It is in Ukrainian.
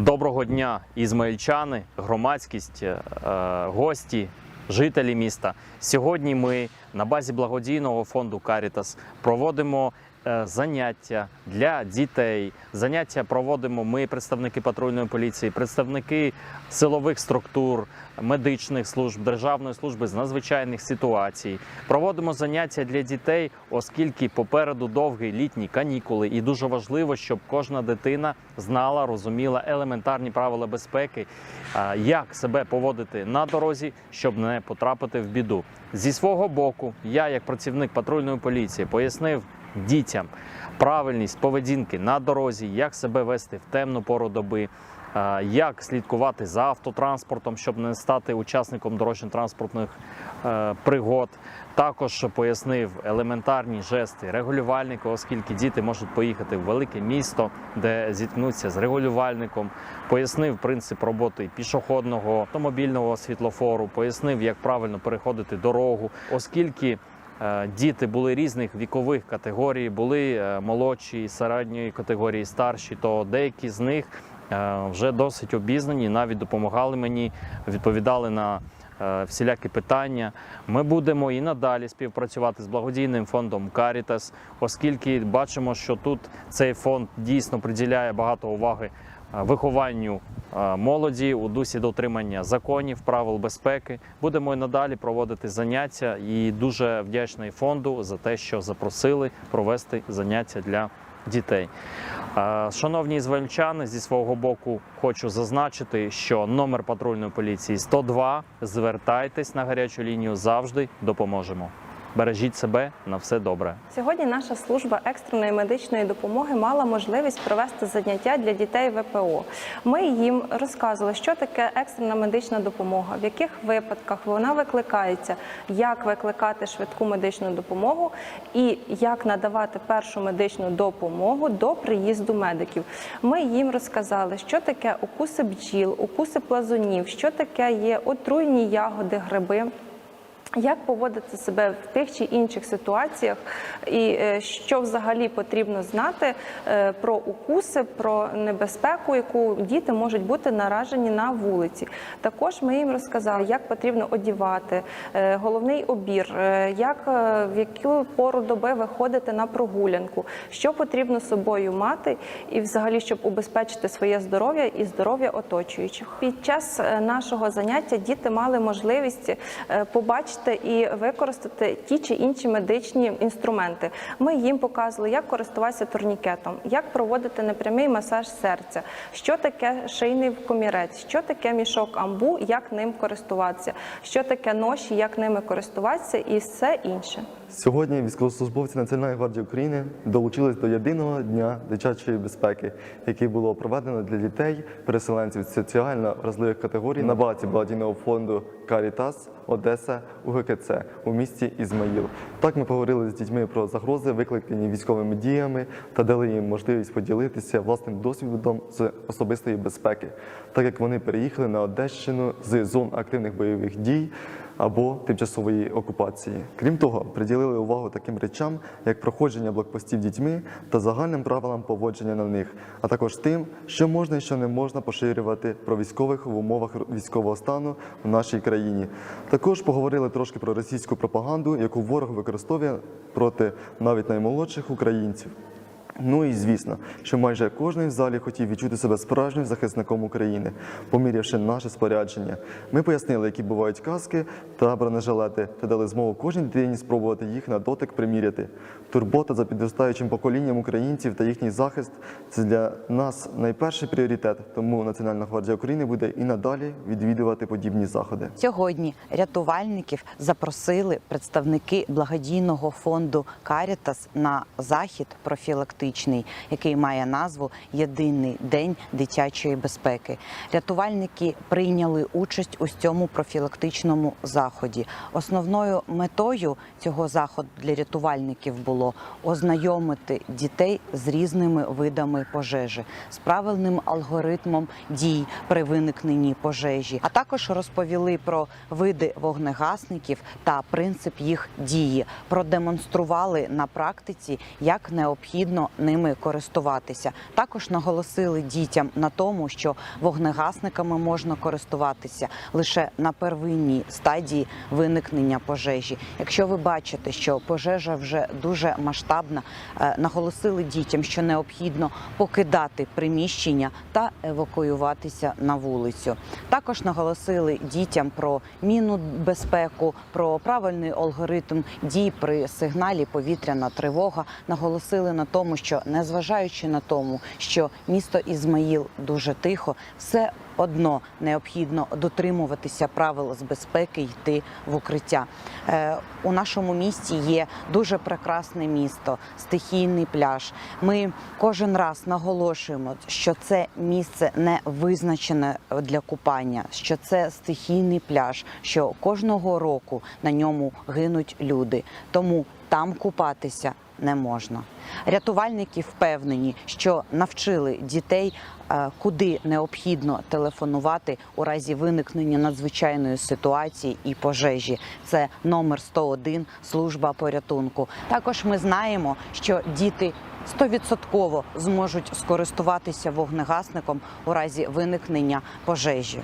Доброго дня, ізмаїльчани, громадськість, е, гості, жителі міста. Сьогодні ми на базі благодійного фонду Карітас проводимо заняття для дітей. Заняття проводимо ми, представники патрульної поліції, представники силових структур, медичних служб, державної служби з надзвичайних ситуацій. Проводимо заняття для дітей, оскільки попереду довгі літні канікули, і дуже важливо, щоб кожна дитина знала, розуміла елементарні правила безпеки, як себе поводити на дорозі, щоб не потрапити в біду. Зі свого боку, я, як працівник патрульної поліції, пояснив дітям правильність поведінки на дорозі, як себе вести в темну пору доби. Як слідкувати за автотранспортом, щоб не стати учасником дорожньо-транспортних е, пригод, також пояснив елементарні жести регулювальника, оскільки діти можуть поїхати в велике місто, де зіткнуться з регулювальником. Пояснив принцип роботи пішохідного автомобільного світлофору, пояснив, як правильно переходити дорогу, оскільки. Е, Діти були різних вікових категорій, були е, молодші, середньої категорії, старші, то деякі з них е, вже досить обізнані, навіть допомагали мені, відповідали на всілякі питання. Ми будемо і надалі співпрацювати з благодійним фондом Caritas, оскільки бачимо, що тут цей фонд дійсно приділяє багато уваги вихованню е, молоді у дусі дотримання законів, правил безпеки. Будемо і надалі проводити заняття і дуже вдячний фонду за те, що запросили провести заняття для дітей. Е, Шановні ізвальчани, зі свого боку хочу зазначити, що номер патрульної поліції 102. Звертайтесь на гарячу лінію завжди допоможемо. Бережіть себе на все добре. Сьогодні наша служба екстреної медичної допомоги мала можливість провести заняття для дітей ВПО. Ми їм розказували, що таке екстрена медична допомога, в яких випадках вона викликається, як викликати швидку медичну допомогу і як надавати першу медичну допомогу до приїзду медиків. Ми їм розказали, що таке укуси бджіл, укуси плазунів, що таке є отруйні ягоди, гриби. Як поводити себе в тих чи інших ситуаціях, і е, що взагалі потрібно знати е, про укуси, про небезпеку, яку діти можуть бути наражені на вулиці. Також ми їм розказали, як потрібно одівати, е, головний обір, як в яку пору доби виходити на прогулянку, що потрібно собою мати, і взагалі, щоб убезпечити своє здоров'я і здоров'я оточуючих. Під час нашого заняття діти мали можливість е, побачити і використати ті чи інші медичні інструменти. Ми їм показували, як користуватися турнікетом, як проводити непрямий масаж серця, що таке шийний комірець, що таке мішок амбу, як ним користуватися, що таке ноші, як ними користуватися, і все інше. Сьогодні військовослужбовці Національної гвардії України долучились до єдиного дня дитячої безпеки, який було проведено для дітей, переселенців соціально вразливих категорій на базі благодійного фонду Карітас Одеса УГКЦ у місті Ізмаїл. Так ми поговорили з дітьми про загрози, викликані військовими діями, та дали їм можливість поділитися власним досвідом з особистої безпеки, так як вони переїхали на Одещину з зон активних бойових дій або тимчасової окупації. Крім того, приділили увагу таким речам, як проходження блокпостів дітьми та загальним правилам поводження на них, а також тим, що можна і що не можна поширювати про військових в умовах військового стану в нашій країні. Також поговорили трошки про російську пропаганду, яку ворог використовує проти навіть наймолодших українців. Ну і звісно, що майже кожен в залі хотів відчути себе справжнім захисником України, помірявши наше спорядження. Ми пояснили, які бувають каски та бронежилети, та дали змогу кожній дитині спробувати їх на дотик приміряти. Турбота за підростаючим поколінням українців та їхній захист це для нас найперший пріоритет. Тому Національна гвардія України буде і надалі відвідувати подібні заходи. Сьогодні рятувальників запросили представники благодійного фонду Карітас на захід профілактичний, який має назву Єдиний день дитячої безпеки. Рятувальники прийняли участь у цьому профілактичному заході. Основною метою цього заходу для рятувальників було ознайомити дітей з різними видами пожежі, з правильним алгоритмом дій при виникненні пожежі, а також розповіли про види вогнегасників та принцип їх дії. Продемонстрували на практиці, як необхідно ними користуватися. Також наголосили дітям на тому, що вогнегасниками можна користуватися лише на первинній стадії виникнення пожежі. Якщо ви бачите, що пожежа вже дуже масштабна, е, наголосили дітям, що необхідно покидати приміщення та евакуюватися на вулицю. Також наголосили дітям про мінну безпеку, про правильний алгоритм дій при сигналі повітряна тривога. Наголосили на тому, що незважаючи на тому, що місто Ізмаїл дуже тихо, все одно необхідно дотримуватися правил з безпеки, йти в укриття. Е, у нашому місті є дуже прекрасне місто, стихійний пляж. Ми кожен раз наголошуємо, що це місце не визначене для купання, що це стихійний пляж, що кожного року на ньому гинуть люди. Тому там купатися не можна. Рятувальники впевнені, що навчили дітей, е, куди необхідно телефонувати у разі виникнення надзвичайної ситуації і пожежі. Це номер 101, служба порятунку. Також ми знаємо, що діти. Стовідсотково зможуть скористуватися вогнегасником у разі виникнення пожежі.